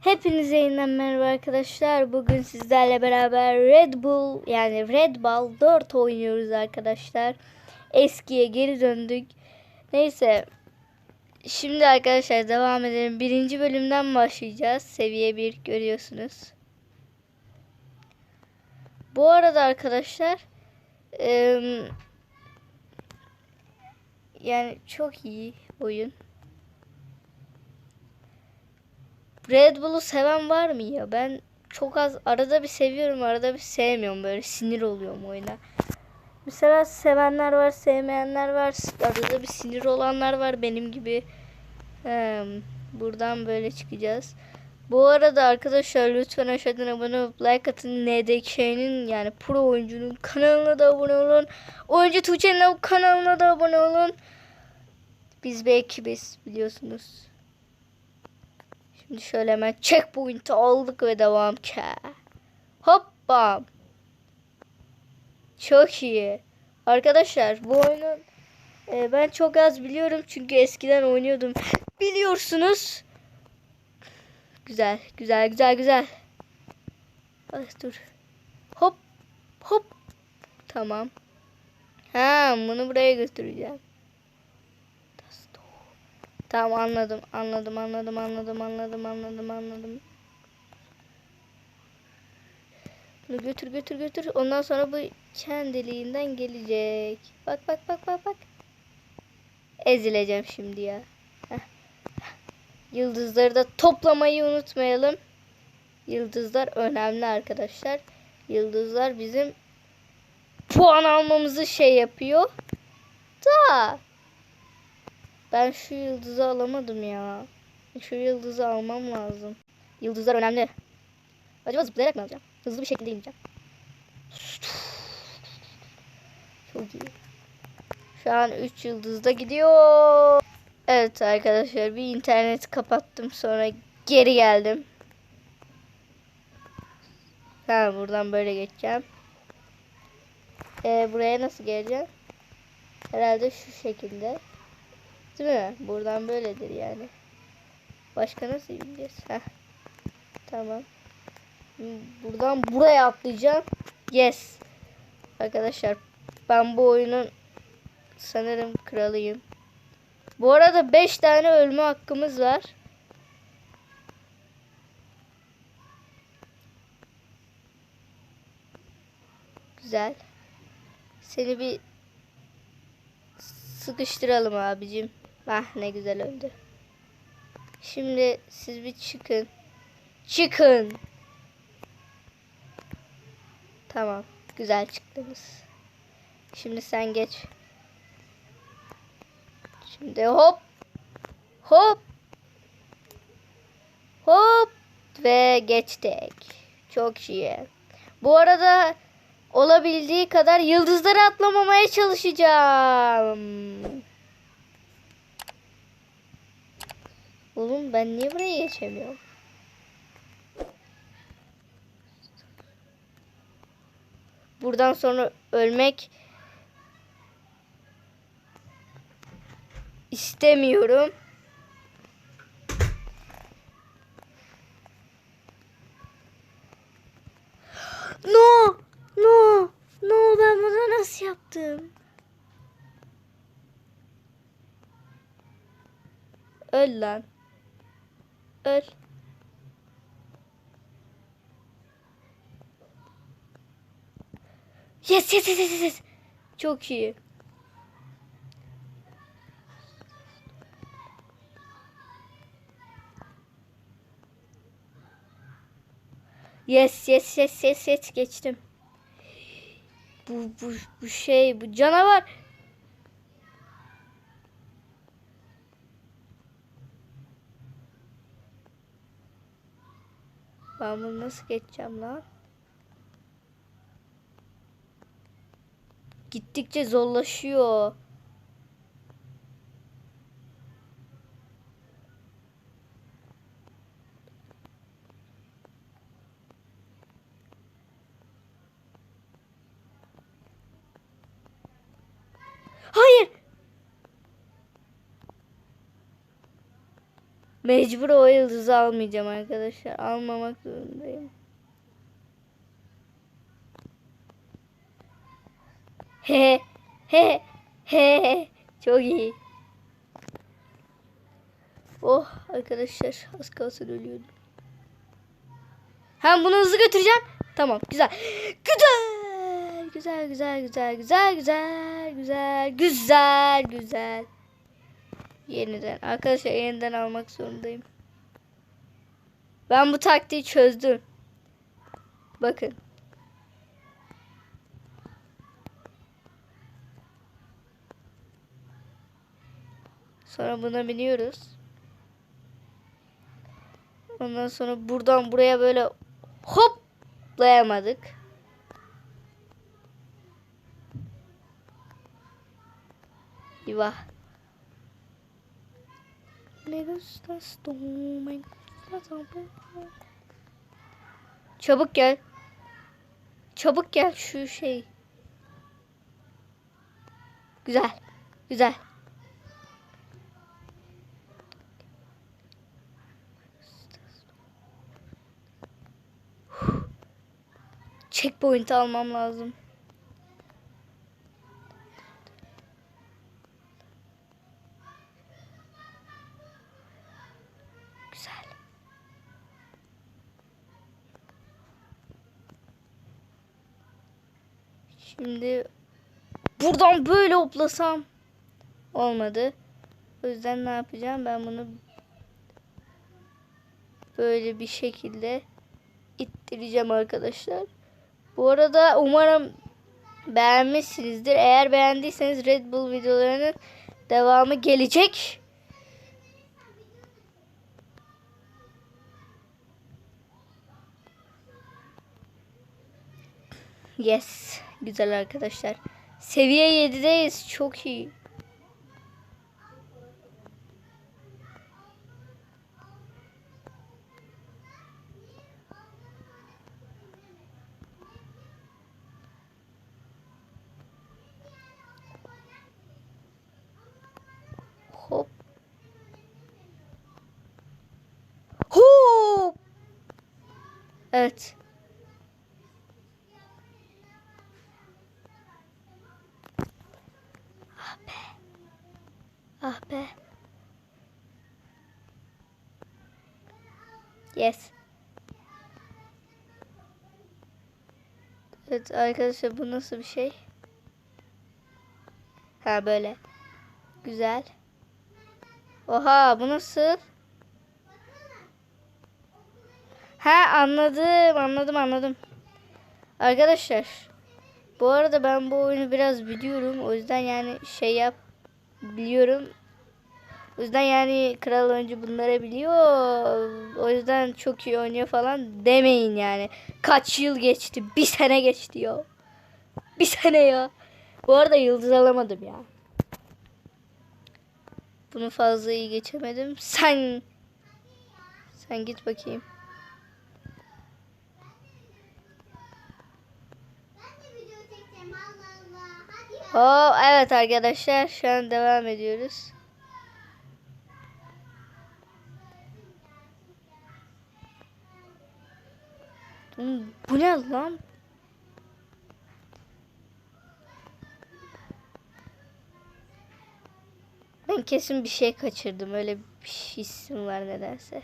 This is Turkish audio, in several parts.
Hepinize yeniden merhaba arkadaşlar. Bugün sizlerle beraber Red Bull yani Red Bull 4 oynuyoruz arkadaşlar. Eskiye geri döndük. Neyse. Şimdi arkadaşlar devam edelim. Birinci bölümden başlayacağız. Seviye 1 görüyorsunuz. Bu arada arkadaşlar yani çok iyi oyun. Red Bull'u seven var mı ya? Ben çok az arada bir seviyorum arada bir sevmiyorum böyle sinir oluyorum oyuna. Mesela sevenler var sevmeyenler var arada bir sinir olanlar var benim gibi. Ee, buradan böyle çıkacağız. Bu arada arkadaşlar lütfen aşağıdan abone olup like atın. NDK'nin yani pro oyuncunun kanalına da abone olun. Oyuncu Tuğçe'nin kanalına da abone olun. Biz bir ekibiz biliyorsunuz. Şimdi şöyle hemen checkpoint'i aldık ve devam ki. Hoppa. Çok iyi. Arkadaşlar bu oyunu e, ben çok az biliyorum çünkü eskiden oynuyordum. Biliyorsunuz. Güzel, güzel, güzel, güzel. Ay, dur. Hop, hop. Tamam. Ha, bunu buraya götüreceğim. Tamam anladım, anladım, anladım, anladım, anladım, anladım, anladım. Bunu götür, götür, götür. Ondan sonra bu kendiliğinden gelecek. Bak, bak, bak, bak, bak. Ezileceğim şimdi ya. Yıldızları da toplamayı unutmayalım. Yıldızlar önemli arkadaşlar. Yıldızlar bizim puan almamızı şey yapıyor. Da ben şu yıldızı alamadım ya. Şu yıldızı almam lazım. Yıldızlar önemli. Acaba zıplayarak mı alacağım? Hızlı bir şekilde ineceğim. Çok iyi. Şu an 3 yıldızda gidiyor. Evet arkadaşlar bir internet kapattım sonra geri geldim. Ha buradan böyle geçeceğim. Ee, buraya nasıl geleceğim? Herhalde şu şekilde. Değil mi? Buradan böyledir yani. Başka nasıl gideceğiz? Heh. Tamam. Buradan buraya atlayacağım. Yes. Arkadaşlar ben bu oyunun sanırım kralıyım. Bu arada 5 tane ölme hakkımız var. Güzel. Seni bir sıkıştıralım abicim. Ah ne güzel öldü. Şimdi siz bir çıkın. Çıkın. Tamam. Güzel çıktınız. Şimdi sen geç. Şimdi hop. Hop. Hop. Ve geçtik. Çok iyi. Bu arada olabildiği kadar yıldızları atlamamaya çalışacağım. Oğlum ben niye buraya geçemiyorum? Buradan sonra ölmek istemiyorum. No! No! No ben bunu nasıl yaptım? Öl lan. Öl. Yes yes yes yes. Çok iyi. Yes yes yes yes yes geçtim. Bu bu bu şey bu canavar. Ben bunu nasıl geçeceğim lan? Gittikçe zorlaşıyor. Hayır. Mecbur o yıldızı almayacağım arkadaşlar. Almamak zorundayım. He he he çok iyi. Oh arkadaşlar az kalsın ölüyordum. Hem bunu hızlı götüreceğim. Tamam güzel. Güzel. Güzel güzel güzel güzel güzel güzel güzel güzel. Yeniden arkadaşlar yeniden almak zorundayım. Ben bu taktiği çözdüm. Bakın. Sonra buna biniyoruz. Ondan sonra buradan buraya böyle hoplayamadık. Eyvah. Çabuk gel. Çabuk gel şu şey. Güzel. Güzel. Checkpoint almam lazım. Güzel. Şimdi buradan böyle hoplasam olmadı. O yüzden ne yapacağım? Ben bunu böyle bir şekilde ittireceğim arkadaşlar. Bu arada umarım beğenmişsinizdir. Eğer beğendiyseniz Red Bull videolarının devamı gelecek. Yes. Güzel arkadaşlar. Seviye 7'deyiz. Çok iyi. Hop. Hop. Evet. Yes. Evet arkadaşlar bu nasıl bir şey? Ha böyle. Güzel. Oha bu nasıl? Ha anladım anladım anladım. Arkadaşlar bu arada ben bu oyunu biraz biliyorum. O yüzden yani şey yap biliyorum. O yüzden yani kral oyuncu bunları biliyor. O yüzden çok iyi oynuyor falan demeyin yani. Kaç yıl geçti? Bir sene geçti ya. Bir sene ya. Bu arada yıldız alamadım ya. Bunu fazla iyi geçemedim. Sen sen git bakayım. Oo, evet arkadaşlar şu an devam ediyoruz. Bu ne lan? Ben kesin bir şey kaçırdım. Öyle bir hissim var nedense.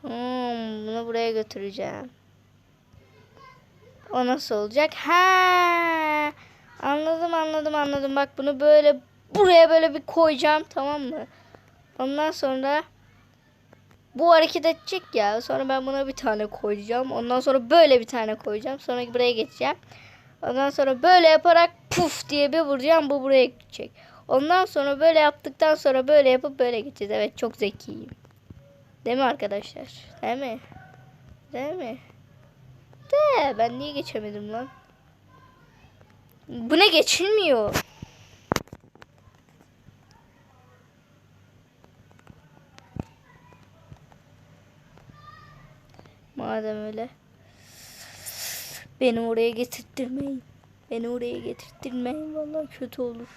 Hmm, bunu buraya götüreceğim. O nasıl olacak? Ha! Anladım anladım anladım. Bak bunu böyle buraya böyle bir koyacağım tamam mı? Ondan sonra bu hareket edecek ya. Sonra ben buna bir tane koyacağım. Ondan sonra böyle bir tane koyacağım. Sonra buraya geçeceğim. Ondan sonra böyle yaparak puf diye bir vuracağım. Bu buraya gidecek. Ondan sonra böyle yaptıktan sonra böyle yapıp böyle gideceğiz. Evet çok zekiyim. Değil mi arkadaşlar? Değil mi? Değil mi? De ben niye geçemedim lan? Bu ne geçilmiyor? madem öyle. Beni oraya getirttirmeyin. Beni oraya getirttirmeyin. Vallahi kötü olur.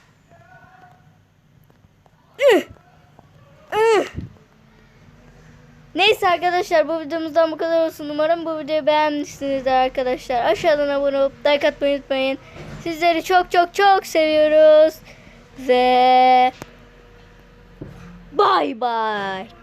Neyse arkadaşlar bu videomuzdan bu kadar olsun. Umarım bu videoyu beğenmişsinizdir arkadaşlar. Aşağıdan abone olup like atmayı unutmayın. Sizleri çok çok çok seviyoruz. Ve bye bye.